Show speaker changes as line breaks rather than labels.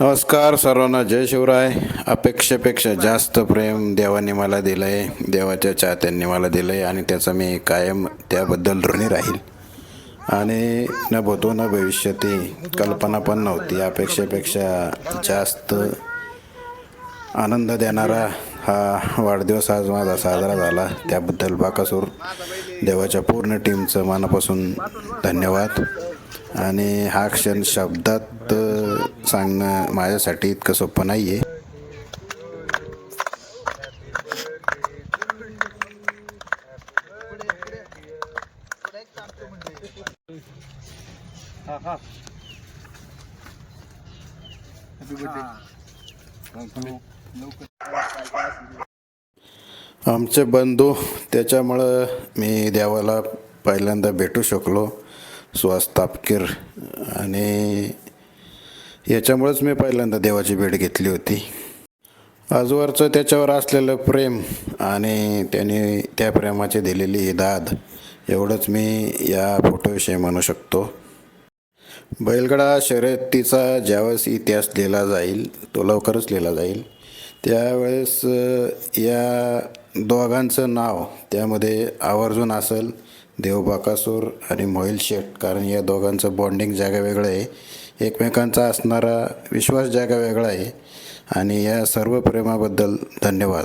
नमस्कार सर्वांना जय शिवराय. अपेक्षेपेक्षा जास्त प्रेम देवाने मला दिलं आहे देवाच्या चाहत्यांनी मला दिलं आहे आणि त्याचा मी कायम त्याबद्दल ऋणी राहील. आणि न भूतो न भविष्यती कल्पना पण नव्हती. अपेक्षेपेक्षा जास्त आनंद देणारा हा वाढदिवस आज माझा साजरा झाला. त्याबद्दल बाकासूर देवाच्या पूर्ण टीमचं मनापासून धन्यवाद. आणि हा क्षण शब्दात सांगणं माझ्यासाठी इतकं सोपं नाही आहे आमचे बंधू त्याच्यामुळं मी देवाला पहिल्यांदा भेटू शकलो. सुहास तापकीर आणि याच्यामुळंच मी पहिल्यांदा देवाची भेट घेतली होती. आजवरचं त्याच्यावर असलेलं प्रेम आणि त्याने त्या प्रेमाची दिलेली ही दाद एवढंच मी या फोटोविषयी म्हणू शकतो. बैलगडा शर्यतीचा ज्यावेळेस इतिहास लिहिला जाईल तो लवकरच लिहिला जाईल. त्यावेळेस या दोघांचं नाव त्यामध्ये आवर्जून असेल. देवबाकासूर आणि मोहिल शेठ कारण या दोघांचं बॉन्डिंग जागा वेगळं आहे. एकमेकांचा असणारा विश्वास जागा वेगळा आहे. आणि या सर्व प्रेमाबद्दल धन्यवाद.